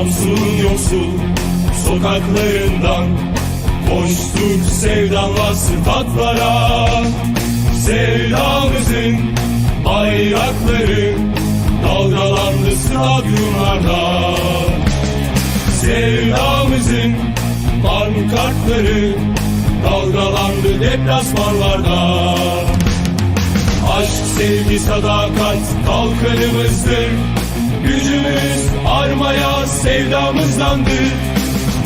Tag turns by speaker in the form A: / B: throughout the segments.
A: Samsun'un yoksul sokaklarından Koştuk sevdanla sıfatlara Sevdamızın bayrakları Dalgalandı stadyumlarda. Sevdamızın pankartları Dalgalandı deplasmanlarda. Aşk, sevgi, sadakat kalkanımızdır Gücümüz armaya sevdamızdandır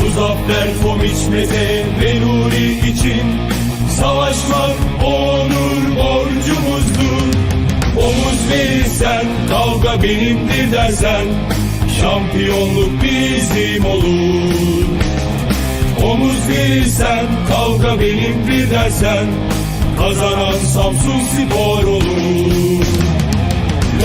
A: Muzaffer Fomiç Mete ve Nuri için. Savaşmak onur borcumuzdur Omuz verirsen kavga benimdir dersen. Şampiyonluk bizim olur. Omuz verirsen kavga benimdir dersen. Kazanan Samsun Spor olur